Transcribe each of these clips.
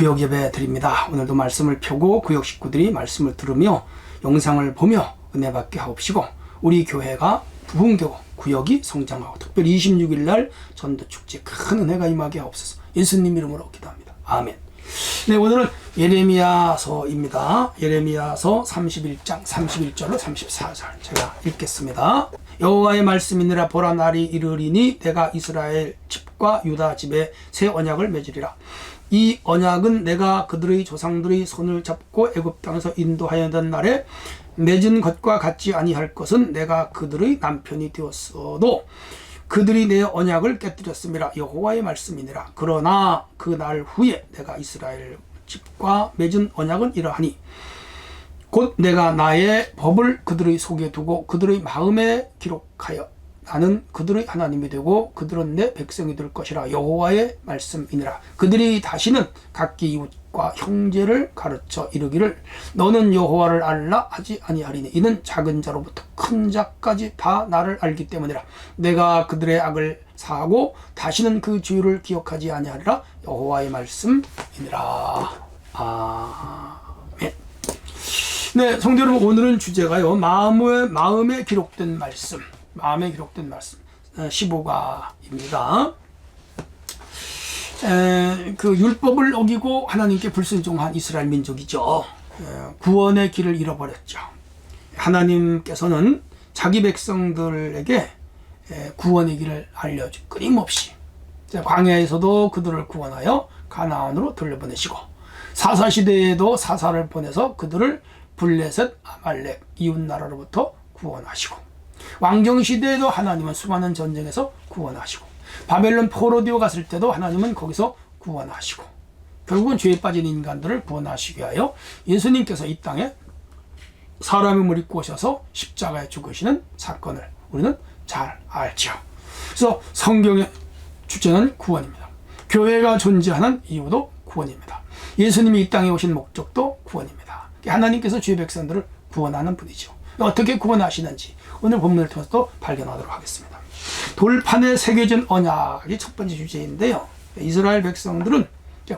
구역 예배 드립니다. 오늘도 말씀을 펴고 구역 식구들이 말씀을 들으며 영상을 보며 은혜 받게 하옵시고 우리 교회가 부흥되고 구역이 성장하고 특별히 26일 날 전도 축제 큰 은혜가 임하게 하옵소서. 예수님 이름으로 기도합니다. 아멘. 네, 오늘은 예레미야서입니다. 예레미야서 31장 31절로 34절 제가 읽겠습니다. 여호와의 말씀이니라 보라 날이 이르리니 내가 이스라엘 집과 유다 집에 새 언약을 맺으리라. 이 언약은 내가 그들의 조상들의 손을 잡고 애굽 땅에서 인도하였던 날에 맺은 것과 같지 아니할 것은 내가 그들의 남편이 되었어도 그들이 내 언약을 깨뜨렸음이라 여호와의 말씀이니라. 그러나 그 날 후에 내가 이스라엘 집과 맺은 언약은 이러하니 곧 내가 나의 법을 그들의 속에 두고 그들의 마음에 기록하여 나는 그들의 하나님이 되고 그들은 내 백성이 될 것이라 여호와의 말씀이니라. 그들이 다시는 각기 이웃과 형제를 가르쳐 이르기를 너는 여호와를 알라 하지 아니하리니 이는 작은 자로부터 큰 자까지 다 나를 알기 때문이라. 내가 그들의 악을 사하고 다시는 그 주의를 기억하지 아니하리라 여호와의 말씀이니라. 아멘. 네 성도 여러분 오늘은 주제가요 마음에 마음에 기록된 말씀 마음에 기록된 말씀 15가입니다. 에, 그 율법을 어기고 하나님께 불순종한 이스라엘 민족이죠. 에, 구원의 길을 잃어버렸죠. 하나님께서는 자기 백성들에게 에, 구원의 길을 알려주 끊임없이 광야에서도 그들을 구원하여 가나안으로 돌려보내시고 사사 시대에도 사사를 보내서 그들을 블레셋 아말렉 이웃 나라로부터 구원하시고 왕정 시대에도 하나님은 수많은 전쟁에서 구원하시고 바벨론 포로디오 갔을 때도 하나님은 거기서 구원하시고 결국은 죄에 빠진 인간들을 구원하시기 위하여 예수님께서 이 땅에 사람의 물이 꼬셔서 십자가에 죽으시는 사건을 우리는 잘 알죠. 그래서 성경의 주제는 구원입니다. 교회가 존재하는 이유도 구원입니다. 예수님이 이 땅에 오신 목적도 구원입니다. 하나님께서 주의 백성들을 구원하는 분이죠. 어떻게 구원하시는지 오늘 본문을 통해서 발견하도록 하겠습니다. 돌판에 새겨진 언약이 첫 번째 주제인데요. 이스라엘 백성들은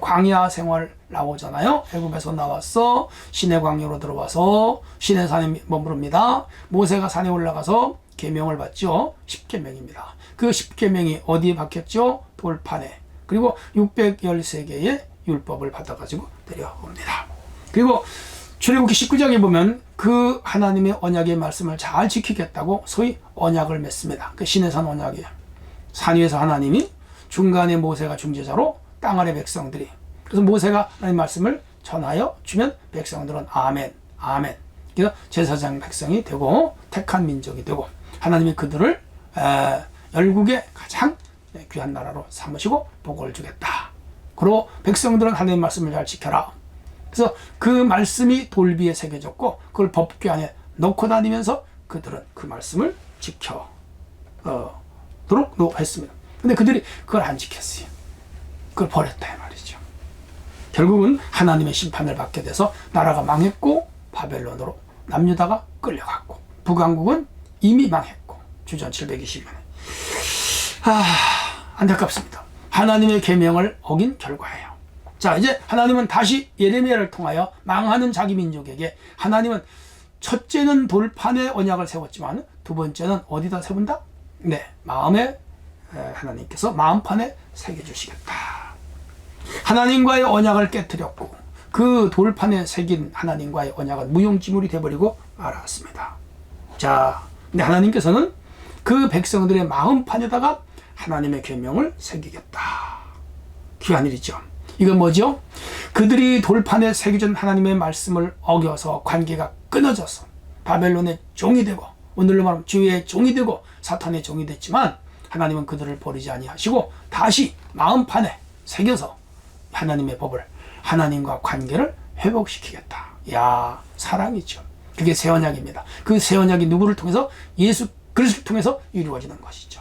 광야 생활 나오잖아요. 애굽에서 나왔어 시내 광야로 들어와서 시내 산에 머무릅니다. 모세가 산에 올라가서 계명을 받죠. 10계명입니다. 그 10계명이 어디에 박혔죠? 돌판에. 그리고 613개의 율법을 받아가지고 내려옵니다. 그리고 출애굽기 19장에 보면 그 하나님의 언약의 말씀을 잘 지키겠다고 소위 언약을 맺습니다. 그 신의 산 언약이에요. 산 위에서 하나님이 중간에 모세가 중재자로 땅 아래 백성들이 그래서 모세가 하나님 말씀을 전하여 주면 백성들은 아멘, 아멘. 그래서 제사장 백성이 되고 택한 민족이 되고 하나님이 그들을 에, 열국의 가장 귀한 나라로 삼으시고 복을 주겠다. 그리고 백성들은 하나님 말씀을 잘 지켜라. 그래서 그 말씀이 돌비에 새겨졌고 그걸 법궤 안에 넣고 다니면서 그들은 그 말씀을 지켜 어, 도록 했습니다. 근데 그들이 그걸 안 지켰어요. 그걸 버렸다 이 말이죠. 결국은 하나님의 심판을 받게 돼서 나라가 망했고 바벨론으로 남유다가 끌려갔고 북왕국은 이미 망했고 주전 720년에 아 안타깝습니다. 하나님의 계명을 어긴 결과예요. 자, 이제 하나님은 다시 예레미야를 통하여 망하는 자기 민족에게 하나님은 첫째는 돌판에 언약을 세웠지만 두 번째는 어디다 세운다? 네, 마음에 하나님께서 마음판에 새겨 주시겠다. 하나님과의 언약을 깨뜨렸고 그 돌판에 새긴 하나님과의 언약은 무용지물이 되버리고 말았습니다. 자, 근데 하나님께서는 그 백성들의 마음판에다가 하나님의 계명을 새기겠다. 귀한 일이죠. 이건 뭐죠? 그들이 돌판에 새겨진 하나님의 말씀을 어겨서 관계가 끊어져서 바벨론의 종이 되고 오늘로 말하면 주의 종이 되고 사탄의 종이 됐지만 하나님은 그들을 버리지 아니하시고 다시 마음판에 새겨서 하나님의 법을 하나님과 관계를 회복시키겠다. 야 사랑이죠. 그게 새 언약입니다. 그 새 언약이 누구를 통해서 예수 그리스도를 통해서 이루어지는 것이죠.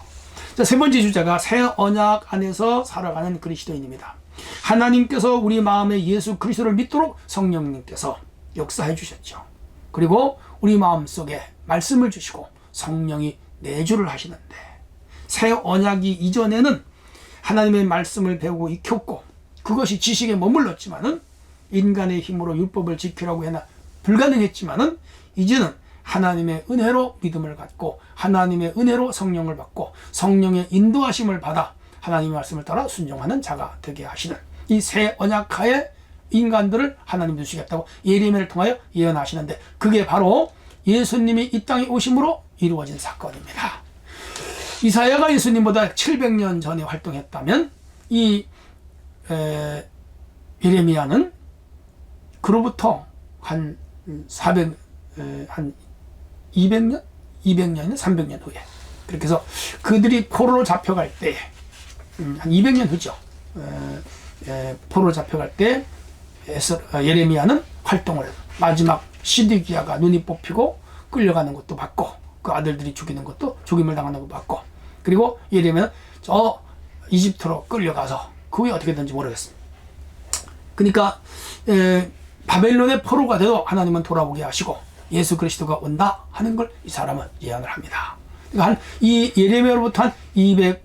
자, 세 번째 주제가 새 언약 안에서 살아가는 그리스도인입니다. 하나님께서 우리 마음에 예수 그리스도를 믿도록 성령님께서 역사해 주셨죠. 그리고 우리 마음 속에 말씀을 주시고 성령이 내주를 하시는데 새 언약이 이전에는 하나님의 말씀을 배우고 익혔고 그것이 지식에 머물렀지만은 인간의 힘으로 율법을 지키라고 해나 불가능했지만은 이제는 하나님의 은혜로 믿음을 갖고 하나님의 은혜로 성령을 받고 성령의 인도하심을 받아 하나님의 말씀을 따라 순종하는 자가 되게 하시는 이 새 언약하에 인간들을 하나님 주시겠다고 예레미야를 통하여 예언하시는데 그게 바로 예수님이 이 땅에 오심으로 이루어진 사건입니다. 이사야가 예수님보다 700년 전에 활동했다면 이 에, 예레미야는 그로부터 한 400, 에, 한 200년? 200년이나 300년 후에. 그렇게 해서 그들이 포로로 잡혀갈 때, 음, 한 200년 후죠. 에, 에, 포로로 잡혀갈 때, 에서, 어, 예레미야는 활동을 마지막 시드기야가 눈이 뽑히고 끌려가는 것도 봤고, 그 아들들이 죽이는 것도 죽임을 당하는 것도 봤고, 그리고 예레미야는 저 이집트로 끌려가서 그 후에 어떻게 되는지 모르겠습니다. 그러니까 에, 바벨론의 포로가 되도 하나님은 돌아오게 하시고 예수 그리스도가 온다 하는 걸 이 사람은 예언을 합니다. 그러니까 한 이 예레미야로부터 한 200,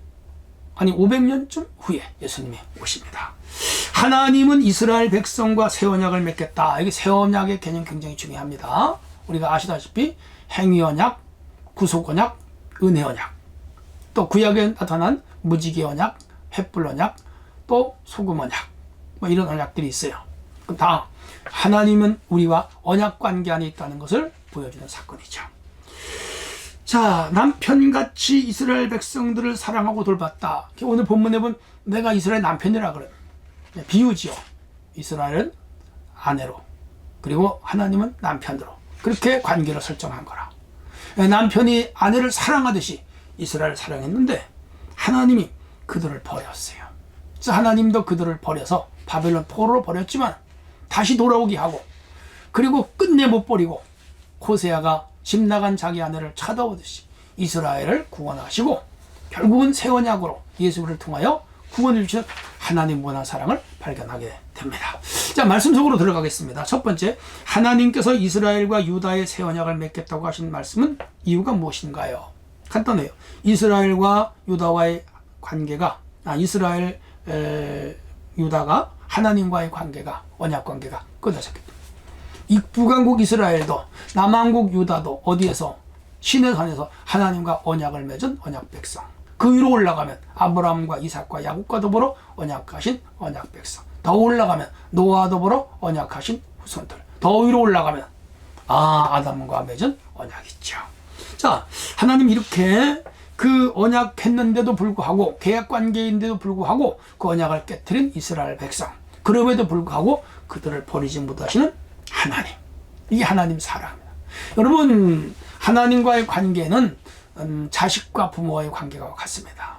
아니 500년쯤 후에 예수님이 오십니다. 하나님은 이스라엘 백성과 새 언약을 맺겠다. 이게 새 언약의 개념 굉장히 중요합니다. 우리가 아시다시피 행위 언약, 구속 언약, 은혜 언약, 또 구약에 나타난 무지개 언약, 횃불 언약, 또 소금 언약, 뭐 이런 언약들이 있어요. 다 하나님은 우리와 언약 관계 안에 있다는 것을 보여주는 사건이죠. 자, 남편같이 이스라엘 백성들을 사랑하고 돌봤다. 오늘 본문에 보면 내가 이스라엘 남편이라 그래. 비유지요. 이스라엘은 아내로, 그리고 하나님은 남편으로. 그렇게 관계를 설정한 거라. 남편이 아내를 사랑하듯이 이스라엘을 사랑했는데 하나님이 그들을 버렸어요. 그래서 하나님도 그들을 버려서 바벨론 포로로 버렸지만 다시 돌아오게 하고 그리고 끝내 못 버리고 호세아가 집 나간 자기 아내를 찾아오듯이 이스라엘을 구원하시고 결국은 새 언약으로 예수를 통하여 구원을 주신 하나님 원한 사랑을 발견하게 됩니다. 자, 말씀 속으로 들어가겠습니다. 첫 번째, 하나님께서 이스라엘과 유다의 새 언약을 맺겠다고 하신 말씀은 이유가 무엇인가요? 간단해요. 이스라엘과 유다와의 관계가 아, 이스라엘 에, 유다가 하나님과의 관계가 언약 관계가 끊어졌기 때문에 이 북왕국 이스라엘도 남왕국 유다도 어디에서? 신의 산에서 하나님과 언약을 맺은 언약 백성. 그 위로 올라가면 아브라함과 이삭과 야곱과 더불어 언약하신 언약 백성. 더 올라가면 노아와 더불어 언약하신 후손들. 더 위로 올라가면 아 아담과 맺은 언약이죠. 자 하나님 이렇게 그 언약했는데도 불구하고 계약 관계인데도 불구하고 그 언약을 깨뜨린 이스라엘 백성. 그럼에도 불구하고 그들을 버리지 못하시는 하나님. 이게 하나님 사랑입니다. 여러분 하나님과의 관계는 음, 자식과 부모와의 관계가 같습니다.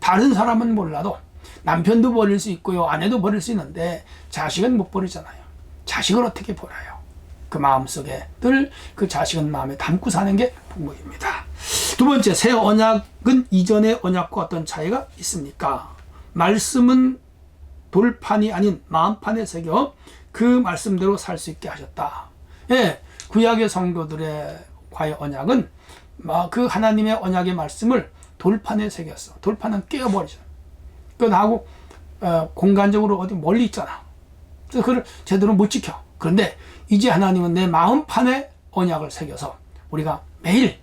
다른 사람은 몰라도 남편도 버릴 수 있고요. 아내도 버릴 수 있는데 자식은 못 버리잖아요. 자식을 어떻게 버려요? 그 마음속에 늘 그 자식은 마음에 담고 사는 게 부모입니다. 두 번째, 새 언약은 이전의 언약과 어떤 차이가 있습니까? 말씀은 돌판이 아닌 마음판에 새겨 그 말씀대로 살 수 있게 하셨다. 예, 구약의 성도들의 과의 언약은 그 하나님의 언약의 말씀을 돌판에 새겼어. 돌판은 깨어버리죠. 그 나하고 어, 공간적으로 어디 멀리 있잖아. 그래서 그걸 제대로 못 지켜. 그런데 이제 하나님은 내 마음판에 언약을 새겨서 우리가 매일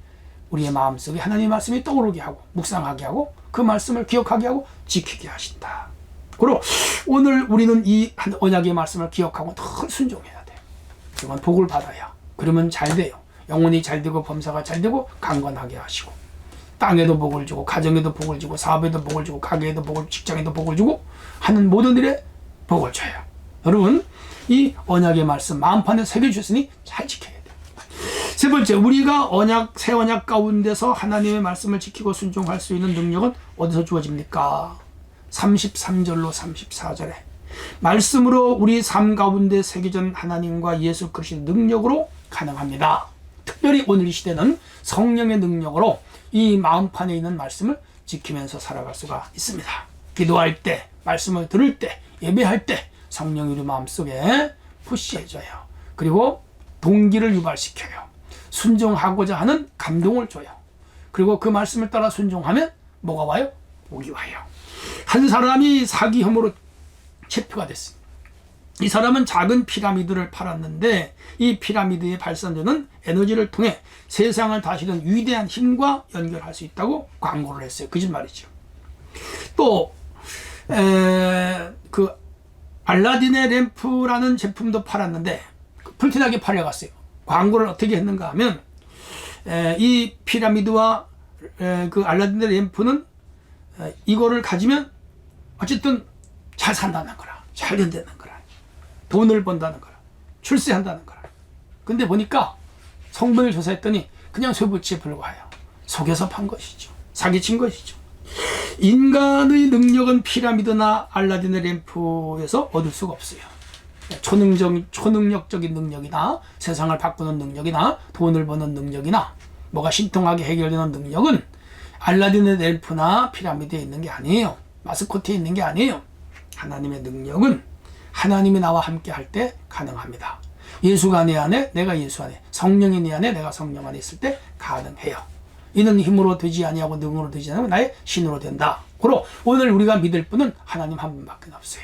우리의 마음속에 하나님의 말씀이 떠오르게 하고 묵상하게 하고 그 말씀을 기억하게 하고 지키게 하신다. 그리고 오늘 우리는 이 언약의 말씀을 기억하고 더 순종해야 돼. 그건 복을 받아야. 그러면 잘 돼요. 영혼이 잘 되고 범사가 잘 되고 강건하게 하시고 땅에도 복을 주고 가정에도 복을 주고 사업에도 복을 주고 가게에도 복을 직장에도 복을 주고 하는 모든 일에 복을 줘요. 여러분 이 언약의 말씀 마음판에 새겨 주셨으니 잘 지켜야 돼요. 세 번째, 우리가 언약, 새 언약 가운데서 하나님의 말씀을 지키고 순종할 수 있는 능력은 어디서 주어집니까? 33절로 34절에. 말씀으로 우리 삶 가운데 새겨진 하나님과 예수 그리스도의 능력으로 가능합니다. 특별히 오늘 이 시대는 성령의 능력으로 이 마음판에 있는 말씀을 지키면서 살아갈 수가 있습니다. 기도할 때, 말씀을 들을 때, 예배할 때 성령이 우리 마음속에 푸시해줘요. 그리고 동기를 유발시켜요. 순종하고자 하는 감동을 줘요. 그리고 그 말씀을 따라 순종하면 뭐가 와요? 복이 와요. 한 사람이 사기 혐오로 체표가 됐습니다. 이 사람은 작은 피라미드를 팔았는데 이 피라미드의 발산되는 에너지를 통해 세상을 다스리는 위대한 힘과 연결할 수 있다고 광고를 했어요. 거짓말이죠. 또, 에, 그, 알라딘의 램프라는 제품도 팔았는데, 불티나게 팔려갔어요. 광고를 어떻게 했는가 하면, 에, 이 피라미드와 에, 그 알라딘의 램프는 에, 이거를 가지면 어쨌든 잘 산다는 거라. 잘 된다는 거라. 돈을 번다는 거라. 출세한다는 거라. 근데 보니까 성분을 조사했더니 그냥 쇠붙이에 불과해요. 속여서 판 것이죠. 사기친 것이죠. 인간의 능력은 피라미드나 알라딘의 램프에서 얻을 수가 없어요. 초능적, 초능력적인 능력이나 세상을 바꾸는 능력이나 돈을 버는 능력이나 뭐가 신통하게 해결되는 능력은 알라딘의 램프나 피라미드에 있는 게 아니에요. 마스코트에 있는 게 아니에요. 하나님의 능력은 하나님이 나와 함께 할 때 가능합니다. 예수가 내 안에, 내가 예수 안에, 성령이 내 안에, 내가 성령 안에 있을 때 가능해요. 이는 힘으로 되지 아니하고 능으로 되지 않고 나의 신으로 된다. 그로 오늘 우리가 믿을 분은 하나님 한 분밖에 없어요.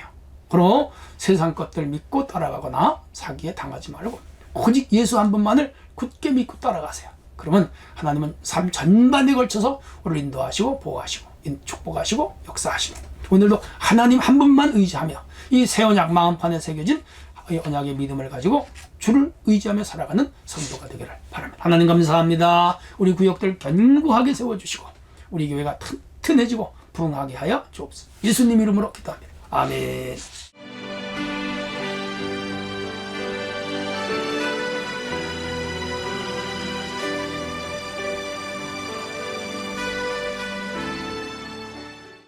그로 세상 것들 믿고 따라가거나 사기에 당하지 말고 오직 예수 한 분만을 굳게 믿고 따라가세요. 그러면 하나님은 삶 전반에 걸쳐서 우리를 인도하시고 보호하시고 인- 축복하시고 역사하시고 오늘도 하나님 한 분만 의지하며 이 새 언약 마음판에 새겨진 이 언약의 믿음을 가지고 주를 의지하며 살아가는 성도가 되기를 바랍니다. 하나님 감사합니다. 우리 구역들 견고하게 세워주시고 우리 교회가 튼튼해지고 부흥하게 하여 주옵소서. 예수님 이름으로 기도합니다. 아멘.